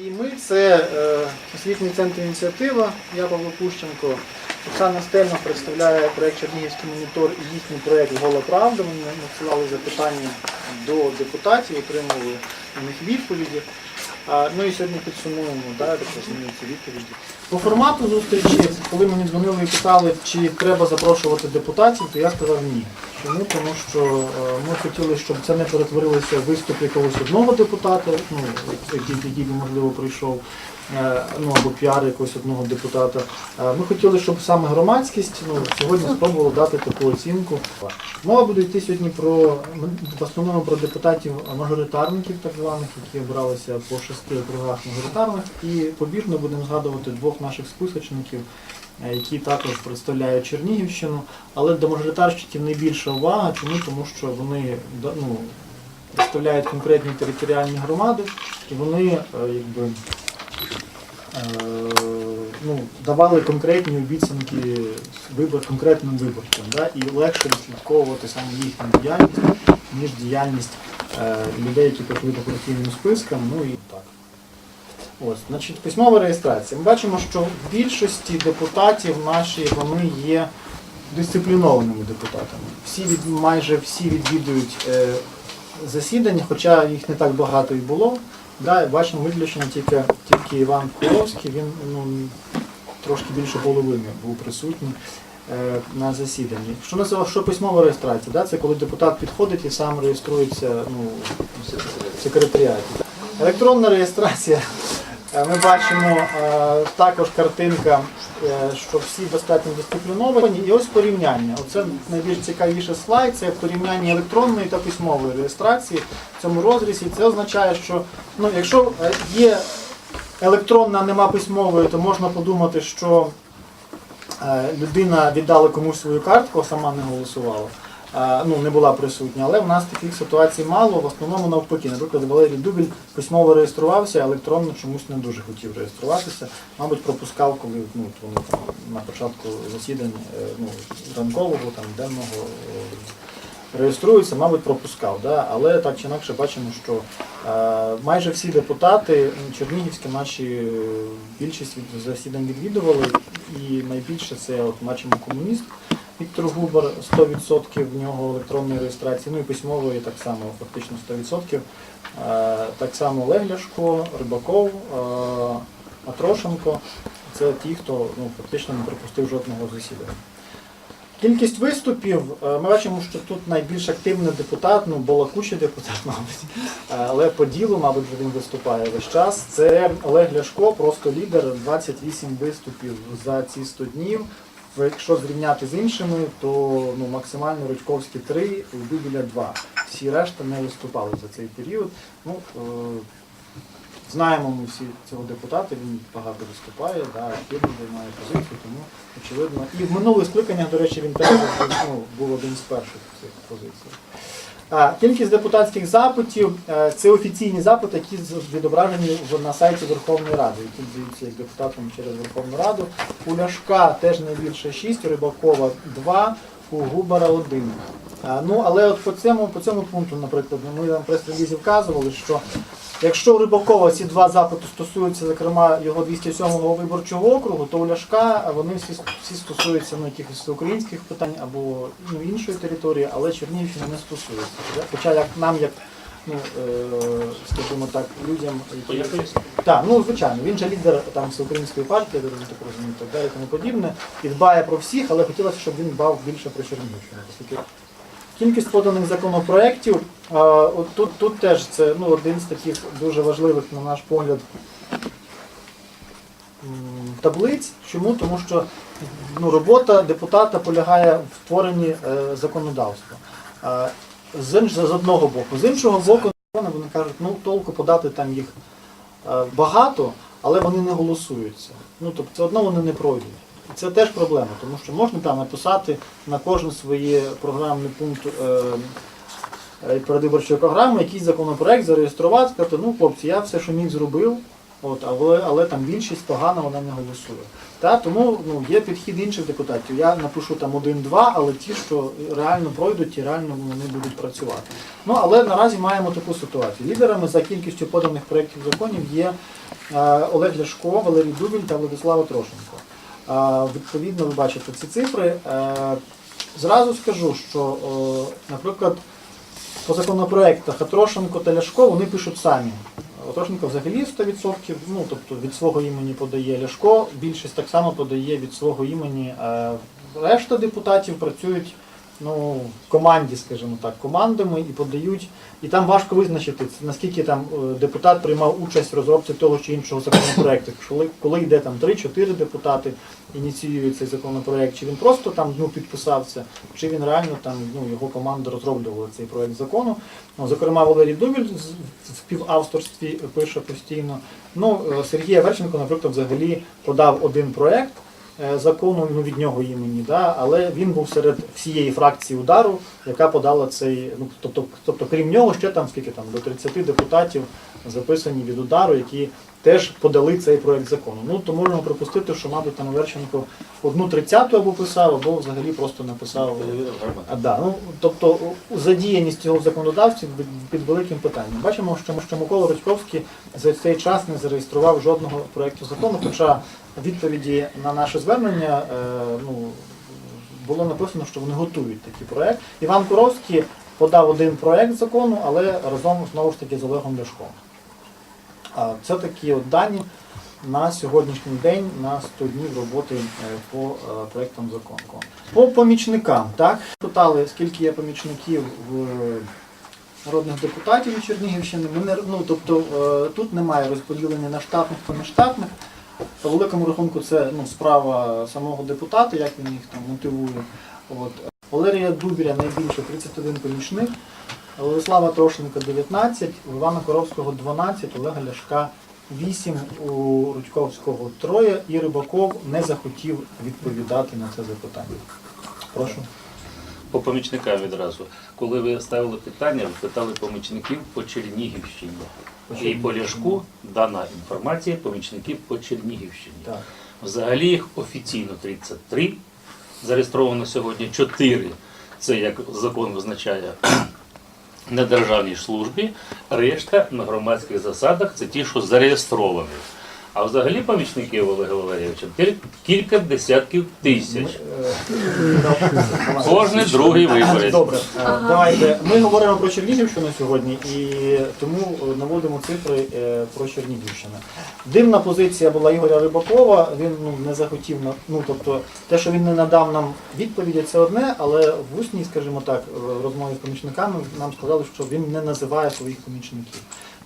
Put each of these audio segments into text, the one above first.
І ми це е, освітній центр ініціатива, я Павло Пущенко. Оксана Стельна представляє проєкт Чернігівський монітор і їхній проєкт Гола Правда. Вони надсилали запитання до депутатів, отримали на них відповіді. Ну і сьогодні підсумуємо, так розумію, відповіді. По формату зустрічі, коли мені дзвонили і питали, чи треба запрошувати депутатів, то я сказав ні. Чому? Тому що е, ми хотіли, щоб це не перетворилося в виступ якогось одного депутата, ну, який, би, можливо, прийшов, е, ну або піар якогось одного депутата. Е, Ми хотіли, щоб саме громадськість ну, сьогодні спробувала дати таку оцінку. Мова буде йти сьогодні про в основному про депутатів мажоритарників, так званих, які обралися по шести округах мажоритарних. І побіжно будемо згадувати двох наших списочників, е, які також представляють Чернігівщину. Але до мажоритарщиків найбільша увага. Чому? Тому що вони ну, представляють конкретні територіальні громади, і вони е, якби. е, Ну, давали конкретні обіцянки вибор, конкретним виборцям, да, і легше відслідковувати саме їхню діяльність, ніж діяльність е, людей, які пройшли по партійним спискам. Ну і так. Ось, значить, письмова реєстрація. Ми бачимо, що в більшості депутатів наші вони є дисциплінованими депутатами. Всі від, майже всі відвідують е, засідання, хоча їх не так багато і було. Да, бачимо виключено тільки, тільки Іван Куловський, він ну, трошки більше половини був присутній е, на засіданні. Що називає, що письмова реєстрація? Да? Це коли депутат підходить і сам реєструється ну, в секретаріаті. Електронна реєстрація. Е, Ми бачимо е, також картинка, е, що всі достатньо дисципліновані. І ось порівняння. Оце найбільш цікавіший слайд, це порівняння електронної та письмової реєстрації в цьому розрізі. Це означає, що ну, якщо є електронна, нема письмової, то можна подумати, що людина віддала комусь свою картку, а сама не голосувала. Ну, не була присутня, але в нас таких ситуацій мало, в основному навпаки. Наприклад, Валерій Дубіль письмово реєструвався, а електронно чомусь не дуже хотів реєструватися. Мабуть, пропускав, коли ну, там на початку засідань е, ну, ранкового, там, денного е, реєструються, мабуть, пропускав. Да? Але так чи інакше бачимо, що е, майже всі депутати чернігівські наші е, більшість від засідань відвідували, і найбільше це от бачимо комуніст. Віктор Губер 100% в нього електронної реєстрації, ну і письмової так само, фактично 100%. Е, Так само Олег Ляшко, Рибаков, е, Атрошенко. Це ті, хто ну, фактично не пропустив жодного засідання. Кількість виступів, е, ми бачимо, що тут найбільш активний депутат, ну балакучий депутат, мабуть, але по ділу, мабуть, він виступає весь час. Це Олег Ляшко, просто лідер, 28 виступів за ці 100 днів. Якщо зрівняти з іншими, то ну, максимально Рудьковські 3, у Дубіля 2. Всі решта не виступали за цей період. Ну, е, знаємо ми всі цього депутата, він багато виступає, да, активно займає позицію, тому очевидно. І в минулих скликаннях, до речі, він теж ну, був один з перших цих позиціях. Кількість депутатських запитів е, це офіційні запити, які відображені на сайті Верховної Ради, які здаються як депутатам через Верховну Раду. У Ляшка теж найбільше 6, у Рибакова 2, у Губара 1. Ну, але от по цьому, по цьому пункту, наприклад, ми на прес-релізі вказували, що якщо у Рибакова ці два запити стосуються, зокрема, його 207-го виборчого округу, то у Ляшка вони всі, всі стосуються ну, якихось українських питань або ну, іншої території, але Чернігівщина не стосується. Хоча як нам, як ну, е, скажімо так, людям, які... Так, ну звичайно, він же лідер там всеукраїнської партії, я так розумію, так далі, тому подібне, і дбає про всіх, але хотілося, щоб він дбав більше про Чернігівщину. Кількість поданих законопроєктів, тут, тут теж це ну, один з таких дуже важливих, на наш погляд, таблиць. Чому? Тому що ну, робота депутата полягає в творенні е, законодавства. З, з одного боку. З іншого боку, вони кажуть, ну толку подати там їх е, багато, але вони не голосуються. Ну, тобто одно вони не пройдуть. Це теж проблема, тому що можна там написати на кожен своє програмний пункт е, е, передвиборчої програми, якийсь законопроект зареєструвати, сказати, ну хлопці, я все, що міг зробив, От, але, але там більшість погана вона не голосує. Та, тому ну, є підхід інших депутатів. Я напишу там один-два, але ті, що реально пройдуть, ті реально вони будуть працювати. Ну але наразі маємо таку ситуацію. Лідерами за кількістю поданих проєктів законів є е, Олег Ляшко, Валерій Дубіль та Владислава Трошенко. Відповідно, ви бачите ці цифри. Е, зразу скажу, що, наприклад, по законопроектах Атрошенко та Ляшко вони пишуть самі. Атрошенко взагалі 100%, ну тобто від свого імені подає Ляшко, більшість так само подає від свого імені. Е, Решта депутатів працюють ну, команді, скажімо так, командами і подають. І там важко визначити, наскільки там е, депутат приймав участь в розробці того чи іншого законопроекту. Коли, коли йде там 3-4 депутати ініціюють цей законопроект, чи він просто там ну, підписався, чи він реально там ну, його команда розроблювала цей проект закону. Ну, зокрема, Валерій Дубіль в співавторстві пише постійно. Ну, е, Сергій Аверченко, наприклад, взагалі подав один проект закону ну, від нього імені, да, але він був серед всієї фракції удару, яка подала цей. Ну, тобто, тобто, крім нього, ще там скільки там до 30 депутатів записані від удару, які теж подали цей проект закону. Ну то можемо припустити, що, мабуть, там Аверченко одну тридцяту або писав, або взагалі просто написав. А, да, ну, тобто задіяність цього в законодавстві під- великим питанням. Бачимо, що, що Микола Рудьковський за цей час не зареєстрував жодного проєкту закону, хоча відповіді на наше звернення е, ну, було написано, що вони готують такий проєкт. Іван Куровський подав один проєкт закону, але разом знову ж таки з Олегом Ляшком. Це такі от дані на сьогоднішній день на 100 днів роботи е, по е, проектам закону. По помічникам, так? Питали, скільки є помічників в народних депутатів від Чернігівщини. Ми не, ну, тобто тут немає розподілення на штатних та нештатних. По великому рахунку це ну, справа самого депутата, як він їх там мотивує. От. Валерія Дубіля найбільше 31 помічник, Владислава Трошенка 19, у Івана Коровського 12, Олега Ляшка 8, у Рудьковського 3 і Рибаков не захотів відповідати на це запитання. Прошу. По помічникам відразу. Коли ви ставили питання, ви питали помічників по Чернігівщині. І по. Ляшку дана інформація помічників по Чернігівщині. Так. Взагалі їх офіційно 33, зареєстровано сьогодні 4. Це як закон визначає на державній службі, решта на громадських засадах це ті, що зареєстровані. А взагалі помічників Олега Валерійовича кілька десятків тисяч. Кожний другий виборець. Добре, е, давайте. Ми говоримо про Чернігівщину сьогодні і тому е, наводимо цифри е, про Чернігівщину. Дивна позиція була Ігоря Рибакова. Він ну, не захотів на ну тобто те, що він не надав нам відповіді, це одне, але в усній, скажімо так, в розмові з помічниками нам сказали, що він не називає своїх помічників.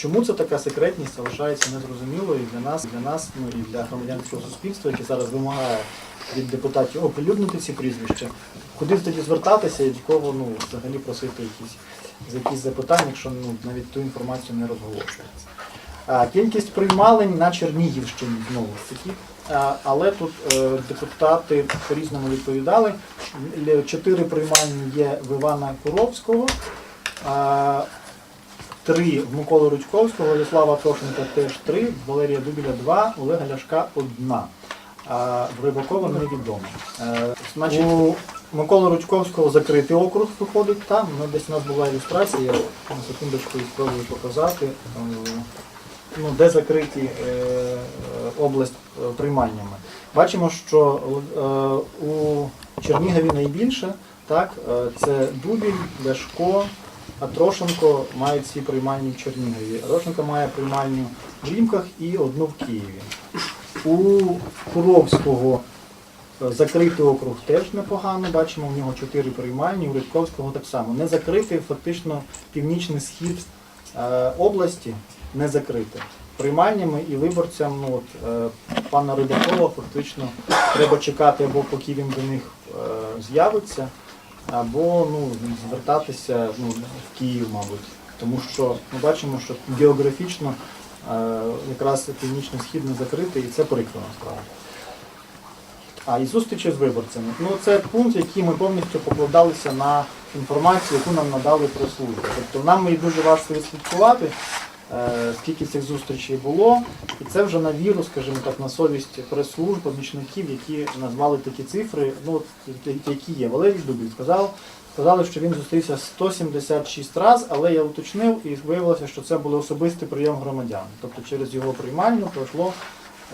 Чому це така секретність залишається незрозумілою для нас, для нас, ну і для громадянського суспільства, яке зараз вимагає від депутатів оприлюднити ці прізвища. Куди тоді звертатися і кого ну, взагалі просити якісь, за якісь запитання, якщо ну, навіть ту інформацію не розголошується. Кількість приймалень на Чернігівщині знову ж таки. Але тут е, депутати по-різному відповідали. Чотири приймальні є в Івана Куровського, три в Миколи Рудьковського, Владислава Трошенка теж три, Валерія Дубіля два, Олега Ляшка одна. А в Рибакова невідомо. Е, значить, у Миколи Рудьковського закритий округ виходить там. Ну, десь у нас була ілюстрація, я на секундочку спробую показати. Е, Ну, де закриті е, область е, приймальнями. Бачимо, що е, у Чернігові найбільше, так, е, це Дубіль, Ляшко, а Трошенко мають ці приймальні в Чернігові. Трошенко має приймальню в Рімках і одну в Києві. У Куровського е, закритий округ теж непогано. Бачимо, у нього чотири приймальні, у Рідковського так само. Не закритий фактично північний схід е, області, не закритий. Приймальнями і виборцям ну, от, е, пана Рибакова фактично треба чекати, або поки він до них е, з'явиться, або ну, звертатися ну, в Київ, мабуть. Тому що ми бачимо, що географічно е, якраз північний схід не і це прикро насправді. А і зустрічі з виборцями. Ну це пункт, який ми повністю покладалися на інформацію, яку нам надали прес-служби. Тобто нам її дуже важко відслідкувати. Е, скільки цих зустрічей було. І це вже на віру, скажімо так, на совість прес-служб, помічників, які назвали такі цифри, ну, які є. Валерій Дубіль сказав, сказали, що він зустрівся 176 разів, але я уточнив і виявилося, що це був особистий прийом громадян. Тобто через його приймальню пройшло,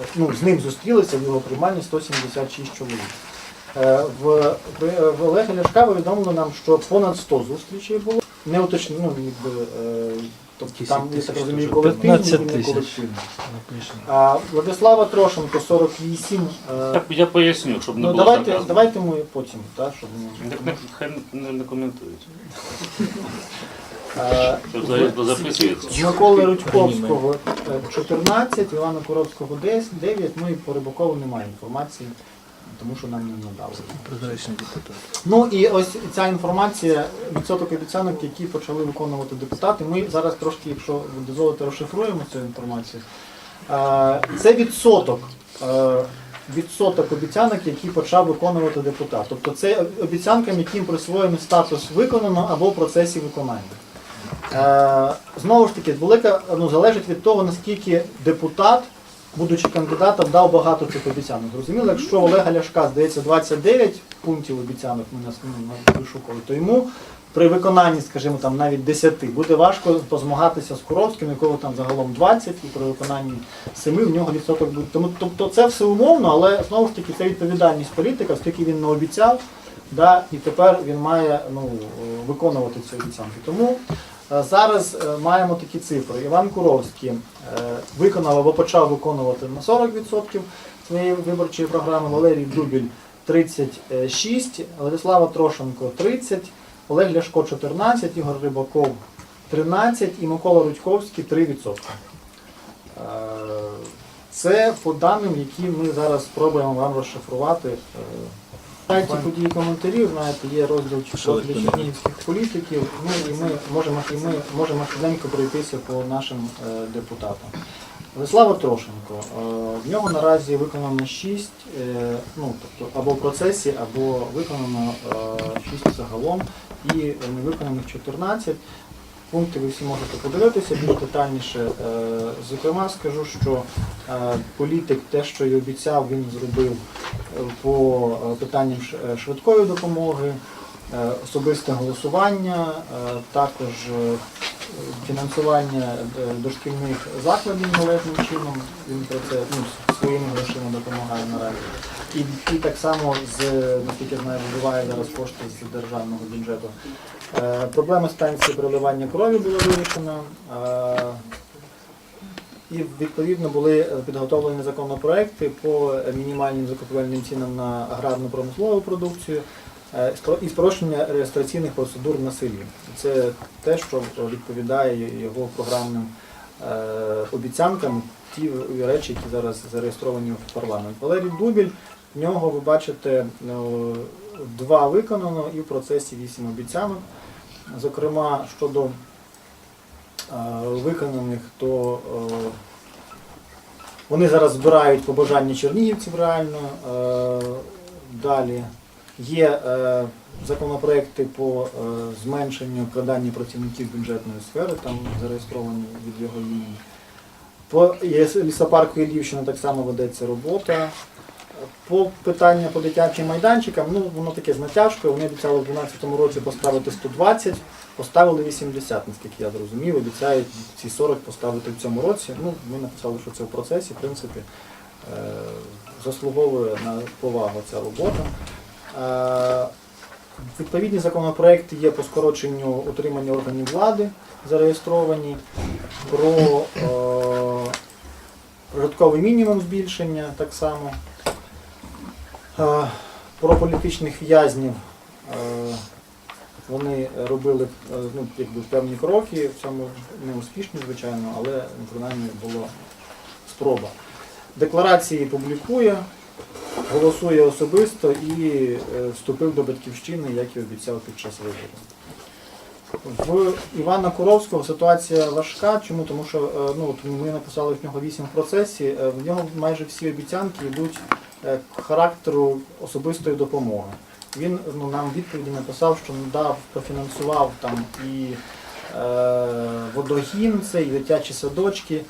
е, ну, з ним зустрілися в його приймальні 176 чоловік. Е, В, в Олега Ляшка повідомили нам, що понад 100 зустрічей було. Не уточнено, ну, якби, тобто там, я так розумію, колективні і 15 не колективні. А Владислава Трошенко 48. е, Так я поясню, щоб не Ну було давайте, сарказму. давайте ми потім, так, щоб ми. Так не, хай не, не коментують. Е, Що за- записується. Миколи Рудьковського е, 14, Івана Коробського 10, 9, ну і по Рибакову немає інформації, тому що нам не надали. Ну і ось ця інформація, відсоток обіцянок, які почали виконувати депутати. Ми зараз трошки, якщо ви дозволите, розшифруємо цю інформацію. Е, Це відсоток. е, Відсоток обіцянок, які почав виконувати депутат. Тобто це обіцянкам, яким присвоєний статус виконано або в процесі виконання. Е, Знову ж таки, велика ну, залежить від того, наскільки депутат, будучи кандидатом, дав багато цих обіцянок. Зрозуміло, якщо Олега Ляшка, здається, 29 пунктів обіцянок ми нас ну, вишукали, то йому при виконанні, скажімо, там навіть 10 буде важко позмагатися з Куровським, якого там загалом 20, і при виконанні 7 в нього відсоток буде. Тому тобто це все умовно, але знову ж таки це відповідальність політика, оскільки він не обіцяв, да, і тепер він має ну, е, виконувати ці обіцянки. Тому зараз е, маємо такі цифри. Іван Куровський е, виконав або почав виконувати на 40% своєї виборчої програми, Валерій Дубіль 36, Владислава Трошенко 30, Олег Ляшко 14, Ігор Рибаков 13 і Микола Рудьковський 3%. Е, Це по даним, які ми зараз спробуємо вам розшифрувати. Е, сайті події коментарів, знаєте, є розділ чернігівських політиків. Ну і ми можемо і ми можемо швиденько пройтися по нашим е, депутатам. Владислава Трошенко. е, В нього наразі виконано 6, е, ну, тобто або в процесі, або виконано 6 загалом і невиконаних 14. Пункти ви всі можете подивитися більш детальніше. Е, Зокрема, скажу, що е, політик те, що й обіцяв, він зробив е, по питанням швидкої допомоги, особисте голосування, також фінансування дошкільних закладів належним чином. Він про це ну, своїми грошима допомагає наразі. І, і так само з наскільки я знаю, вибиває зараз кошти з державного бюджету. Е, Проблема станції переливання крові була вирішена. Е, І відповідно були підготовлені законопроекти по мінімальним закупівельним цінам на аграрну промислову продукцію е, і спрощення реєстраційних процедур на селі. Це те, що відповідає його програмним обіцянкам, ті речі, які зараз зареєстровані в парламент. Валерій Дубіль, в нього ви бачите два виконано і в процесі вісім обіцянок. Зокрема, щодо е, виконаних, то е, вони зараз збирають побажання чернігівців реально. Е, Далі є законопроекти по зменшенню вкладання працівників бюджетної сфери, там зареєстровані від його лінії. По лісопарку Іллівщина так само ведеться робота. По питання по дитячим майданчикам, ну воно таке з натяжкою. Вони обіцяли в 2012 році поставити 120, поставили 80, наскільки я зрозумів. Обіцяють ці 40 поставити в цьому році. Ну, ми написали, що це в процесі, в принципі, е, заслуговує на повагу ця робота. Е, Відповідні законопроекти є по скороченню утримання органів влади, зареєстровані, про е, прожитковий мінімум збільшення так само. Е, Про політичних в'язнів е, вони робили е, ну, якби, певні кроки, в цьому не успішні, звичайно, але принаймні була спроба. Декларації публікує, голосує особисто і вступив до батьківщини, як і обіцяв під час виборів. В Івана Куровського ситуація важка. Чому? Тому що ну, ми написали в нього вісім в процесі, е, в нього майже всі обіцянки йдуть характеру особистої допомоги. Він ну, нам відповіді написав, що надав, профінансував там і водогін, це і дитячі садочки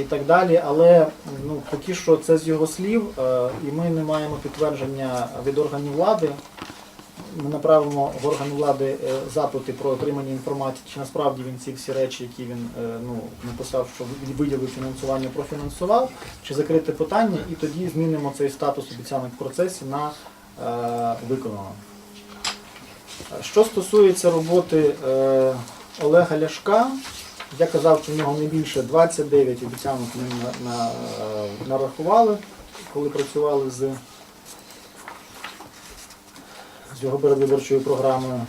і так далі. Але ну, поки що це з його слів, е, і ми не маємо підтвердження від органів влади. Ми направимо в органи влади е, запити про отримання інформації, чи насправді він ці всі речі, які він е, ну, написав, що виділив фінансування, профінансував, чи закрите питання, і тоді змінимо цей статус обіцянок в процесі на е, виконано. Що стосується роботи е, Олега Ляшка, я казав, що в нього не більше 29 обіцянок ми е, нарахували, коли працювали з, з його передвиборчою програмою.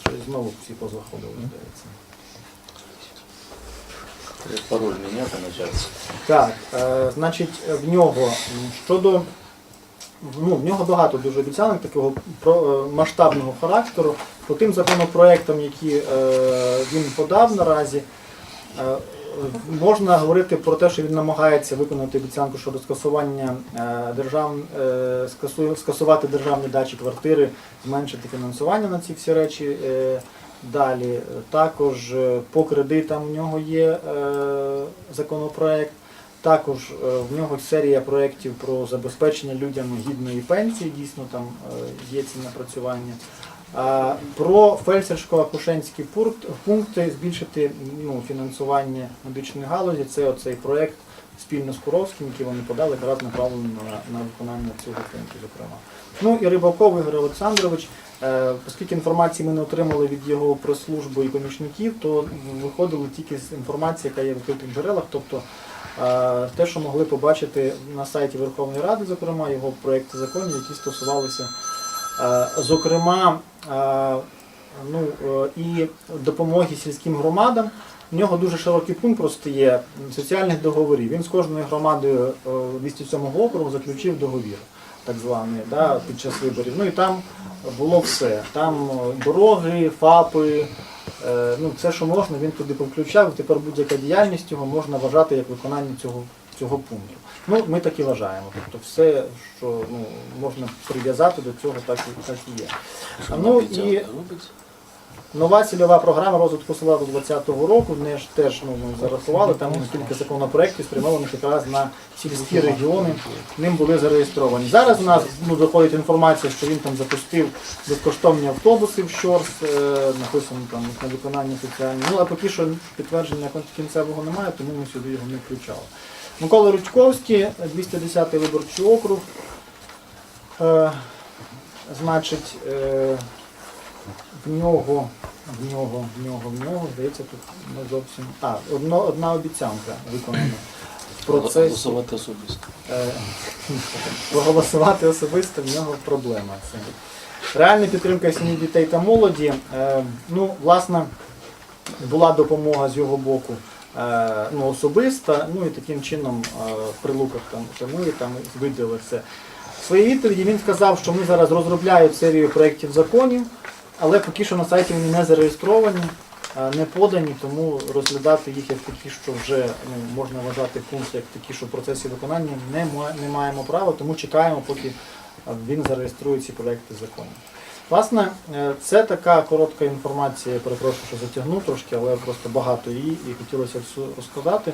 Щось знову всі позаходили, здається. Пароль міняти почався. Так, е, значить, в нього щодо ну, в нього багато дуже обіцянок такого про, е, масштабного характеру. По тим законопроектам, які е, він подав наразі, е, можна говорити про те, що він намагається виконати обіцянку щодо скасування е, держав, е, скасувати державні дачі квартири, зменшити фінансування на ці всі речі. Е, Далі також по кредитам в нього є законопроект. Також в нього серія проєктів про забезпечення людям гідної пенсії, дійсно там є ці напрацювання. Про фельдшерсько-акушенські пункт- пункти збільшити ну, фінансування медичної галузі. Це оцей проєкт спільно з Куровським, який вони подали, якраз направлений на, на виконання цього пункту, зокрема. Ну і Рибаков Ігор Олександрович, е, оскільки інформації ми не отримали від його прес-служби і помічників, то виходило тільки з інформації, яка є в відкритих джерелах, тобто е, те, що могли побачити на сайті Верховної Ради, зокрема, його проекти законів, які стосувалися, зокрема, е, ну, е, і допомоги сільським громадам. В нього дуже широкий пункт просто є соціальних договорів. Він з кожною громадою е, 207 округу заключив договір, так званий, да, під час виборів. Ну і там було все. Там е, дороги, ФАПи, е, ну, все, що можна, він туди повключав. Тепер будь-яка діяльність його можна вважати як виконання цього, цього пункту. Ну, ми так і вважаємо. Тобто все, що ну, можна прив'язати до цього, так і, так і є. Ну і Нова цільова програма розвитку села до 2020 року, в неї ж теж ну, ми зарахували, там кілька законопроєктів спрямованих якраз на сільські регіони, ним були зареєстровані. Зараз у нас ну, доходить інформація, що він там запустив безкоштовні автобуси в Щорс, е, написано там на виконання соціальні. Ну а поки що підтвердження кінцевого немає, тому ми сюди його не включали. Микола Рудьковський, 210 виборчий округ. Е, значить, е, в нього, в нього, в нього, в нього, здається, тут не зовсім. А, одно, одна обіцянка виконана. В процесі Голосувати особисто. е, проголосувати особисто в нього проблема. Це. Реальна підтримка сім'ї дітей та молоді. Е, ну, власне, була допомога з його боку ну, особиста, ну і таким чином е, в прилуках там, і там виділи це. В своїй відповіді він сказав, що ми зараз розробляємо серію проєктів законів, але поки що на сайті вони не зареєстровані, е, не подані, тому розглядати їх як такі, що вже ну, можна вважати пункти як такі, що в процесі виконання не, маємо права, тому чекаємо, поки е, він зареєструє ці проєкти законів. Власне, е, це така коротка інформація, я перепрошую, що затягнув трошки, але просто багато її і хотілося всю розказати.